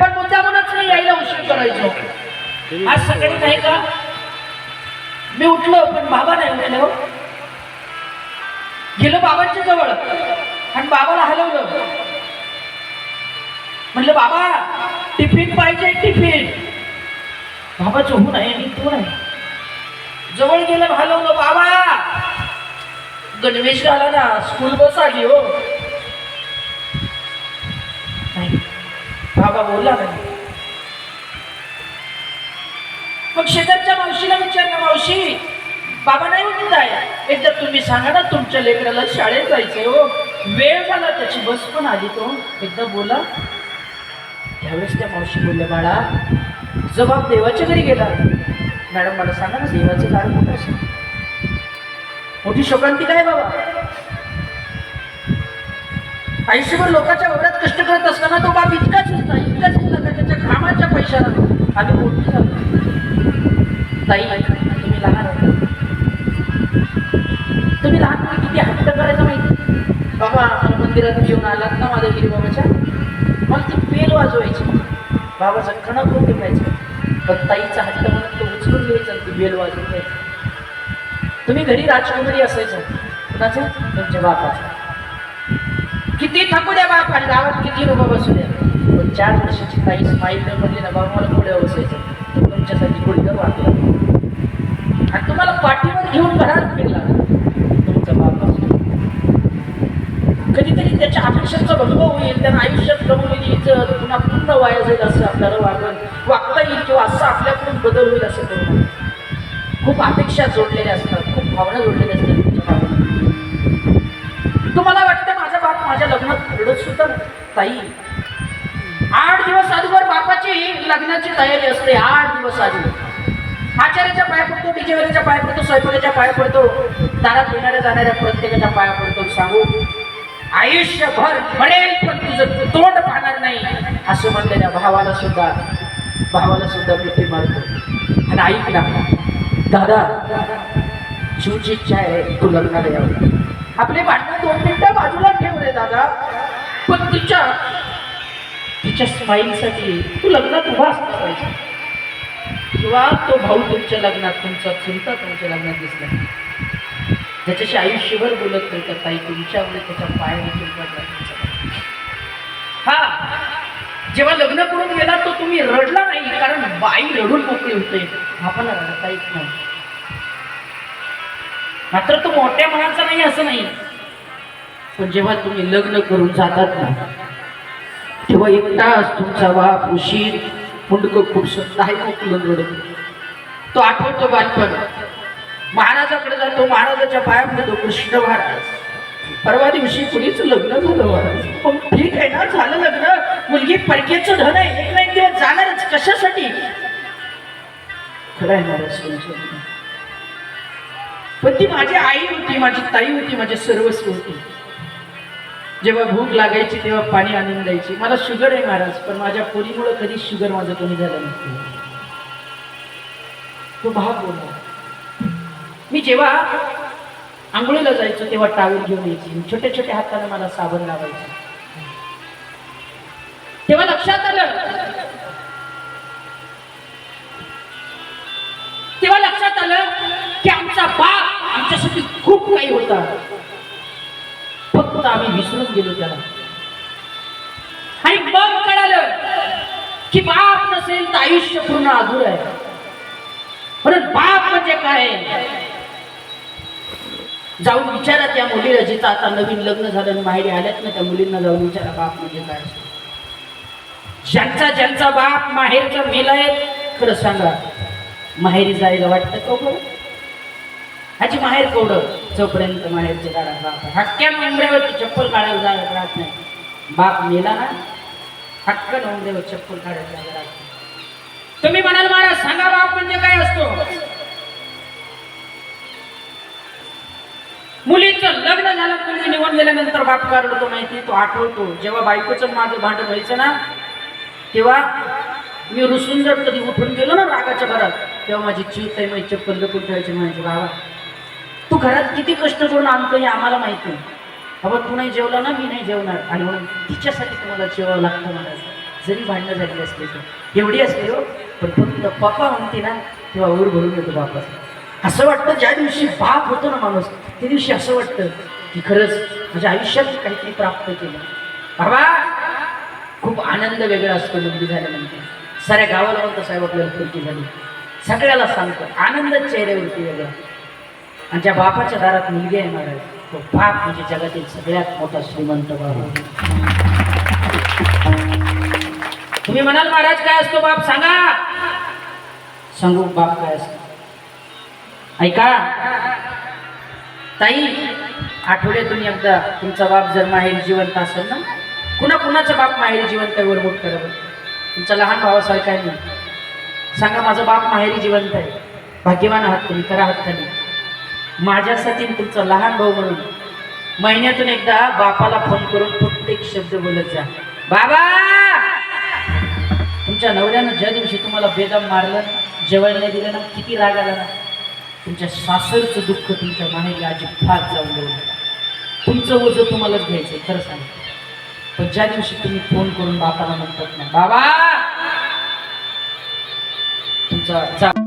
पण मुद्दामूनच नाही यायला उशीर करायचो. आज सकाळी नाही का? मी उठलो पण बाबा नाही उठले हो. गेलो बाबांच्या जवळ. आणि बाबाला हलवलं. म्हणलं बाबा टिफिन पाहिजे टिफिन. बाबा चोहू नाही तो नाही. जवळ गेलं हलवलं बाबा गणवेश घाला ना स्कूल बस आली हो. नाही. बाबा बोलला नाही. मग शेजारच्या मावशीला विचारलं मावशी बाबा नाही म्हणून आहे एकदा तुम्ही सांगा ना तुमच्या लेकराला शाळेत जायचंय हो. वेळ झाला त्याची बस पण आली तो. एकदा बोला. त्यावेळेस त्या मावशी बोलल्या बाळा जबाब देवाच्या घरी गेला. मॅडम मला सांगा ना देवाचं कारण कुठं असेल? मोठी शोकांती काय बाबा? आयुष्यभर लोकांच्या वगैरे कष्ट करत असताना तो बाप इतकाच होता इतकाच होता का त्याच्या कामाच्या पैशाला? आम्ही मोठी झालो. ताई तुम्ही लहान होता तुम्ही लहानपणी किती हट्ट करायचं माहिती? बाबा मंदिरात घेऊन आलात ना माझ्या गिरीबाबाच्या मला ती बेल वाजवायची. बाबाचं कणक करून ठेवायचं पण ताईचा हट्ट म्हणून तो उचलून घ्यायचा ती बेल वाजवून घ्यायचा. तुम्ही घरी राजकुमारी असायचं. कुणाचं? तुमच्या बापाचं. किती थकू द्या बाप आणि गावात किती लोक बसू द्या. पण चार वर्षाची काहीच स्माईल म्हणजे म्हणली ना बाबा मला पुढे बसायचं. तर तुमच्यासाठी गुडघर वाटलं आणि तुम्हाला पाठीवर घेऊन घरात फिरला. तुमचा बाप असतो. कधीतरी त्याच्या अपेक्षांचा अनुभव होईल त्यांना आयुष्यात गमवलेली इज्जत पुन्हा पूर्ण वाया जाईल असं आपल्याला वागण वागता येईल किंवा असं आपल्याकडून बदल होईल असं करू खूप अपेक्षा जोडलेल्या असतात खूप भावना जोडलेल्या असतात तुमच्या तुम्हाला वाटतं माझा बाप माझ्या लग्नात घडत सुद्धा ताई आठ दिवस आधीवर बापाची लग्नाची तयारी असते आठ दिवस आधी. आचार्याच्या पाया पडतो डिजेवरीच्या पाया पडतो स्वयंपाकाच्या पाया पडतो दारात येणाऱ्या जाणाऱ्या प्रत्येकाच्या पाया पडतो सांगू आयुष्यभर म्हणेल पण तुझं तोंड पाहणार नाही. असं म्हणलेल्या भावाला सुद्धा भावाला सुद्धा मिठी मारतो. आणि ऐक ना दादा शिवची इच्छा आहे तू लग्नाला यावं आपले भांडणं दोन मिनिटं बाजूला ठेव रे दादा. पण तिच्या तिच्या स्माईलसाठी तू लग्नात उभा असला पाहिजे. किंवा तो भाऊ तुमच्या लग्नात तुमचा चुलता तुमच्या लग्नात दिसला. ज्याच्याशी आयुष्यभर बोलत नाही तर ताई तुमच्यामुळे त्याच्या पायाने तुमच्या हा जेव्हा लग्न करून गेला तो तुम्ही रडला नाही कारण बाई रडून मोकळी होते. आपल्याला रडता येत नाही. मात्र तो मोठ्या मनाचा नाही असं नाही. पण जेव्हा तुम्ही लग्न करून जातात ना तेव्हा एकटाच तुमचा बाप उशीर मुंडक खूप आहे कोकलून रडत. तो आठवतो बालपण. महाराजाकडे जातो महाराजाच्या पायामध्ये तो कृष्ण महाराज. परवा दिवशी कुणीच लग्न झालं महाराज पण ठीक आहे ना झालं लग्न. मुलगी परकेचं धन आहे. एक ना एक दिवस जाणारच. कशासाठी? खरं आहे महाराज पण ती माझी आई होती माझी ताई होती माझे सर्वस्व होती. जेव्हा भूक लागायची तेव्हा पाणी आणून द्यायची. मला शुगर आहे महाराज पण माझ्या पोरीमुळे कधी शुगर माझं कमी झालं नाही. तो भाग बोलला. मी जेव्हा आंघोळीला जायचो तेव्हा टावेल घेऊन यायची. छोट्या छोट्या हाताने मला साबण लावायचं. तेव्हा लक्षात आलं. तेव्हा लक्षात आलं की आमचा बाप आमच्यासाठी खूप काही होता. फक्त आम्ही विसरून गेलो त्याला. आणि मग कळालं की बाप नसेल तर आयुष्य पूर्ण अधूर आहे. परत बाप म्हणजे काय? जाऊन विचारा त्या मुलीला जिथं आता नवीन लग्न झालं आणि माहेरी आल्यात ना त्या मुलींना जाऊन विचारा बाप म्हणजे काय असतं. ज्यांचा ज्यांचा बाप माहेरचा मेलाय खरं सांगा माहेरी जायला वाटतं का हो बरं? ह्याची माहेर कोवडं जोपर्यंत माहेरचे दारा बाप हक्क्या उमऱ्यावरची चप्पल काढायला जायला राहत नाही. बाप मेला ना? हक्क उमऱ्यावर चप्पल काढायला जायला राहत नाही. तुम्ही म्हणाल महाराज सांगा बाप म्हणजे काय असतो? मुलीचं लग्न झालं मुलगी निवडून गेल्यानंतर बाप काढतो माहिती तो आठवतो. जेव्हा बायकोचं माझं भांडण व्हायचं ना तेव्हा मी रुसून जर कधी उठून गेलो ना रागाच्या घरात तेव्हा माझी चीत आहे माझी चप्पल लपून ठेवायची म्हणायची बाबा तू घरात किती कष्ट करून आणतो हे आम्हाला माहिती आहे. बाबा तू नाही जेवला ना मी नाही जेवणार. आणि म्हणून तिच्यासाठी तुम्हाला जेवावं लागतं म्हणायचं. जरी भांडणं झाली असली तर. एवढी असते हो पण फक्त पप्पा म्हणते ना तेव्हा ऊर भरून येतो बापासाठी असं वाटतं ज्या दिवशी बाप होतो ना माणूस त्या दिवशी असं वाटतं की खरंच माझ्या आयुष्यात काहीतरी प्राप्त केलं. बाबा खूप आनंद वेगळा असतो मुलगी झाल्यानंतर. साऱ्या गावाला म्हणतो साहेब आपल्याला मुलगी झाली. सगळ्याला सांगतो आनंद चेहऱ्यावरती वेगळा आणि ज्या बापाच्या दारात मुलगी आहे महाराज. तो बाप म्हणजे जगातील सगळ्यात मोठा श्रीमंत बाप तुम्ही म्हणाल महाराज काय असतो बाप? सांगा. सांगू बाप काय असतो? ऐका. ताई आठवड्यातून एकदा तुमचा बाप जर माहेरी जिवंत असेल ना? कुणा कुणाचा बाप माहेरी जिवंत आहे वर बोट तुमचा लहान भावासारखा नाही सांगा माझा बाप माहेरी जिवंत आहे. भाग्यवान आहात तुम्ही करा हात खाली माझ्यासाठी तुमचा लहान भाऊ म्हणून महिन्यातून एकदा बापाला फोन करून प्रत्येक शब्द बोलत जा. बाबा! तुमच्या नवऱ्यानं ज्या दिवशी तुम्हाला बेदम मारलं जेवायला दिलं ना किती राग आला ना? तुमच्या सासरचं दुःख तुमच्या माहेरी अजिबात जाऊन देऊ नका तुमचं ओझं तुम्हालाच घ्यायचं खरं सांग पण ज्या दिवशी तुम्ही फोन करून बापाला म्हणतात ना बाबा तुमचा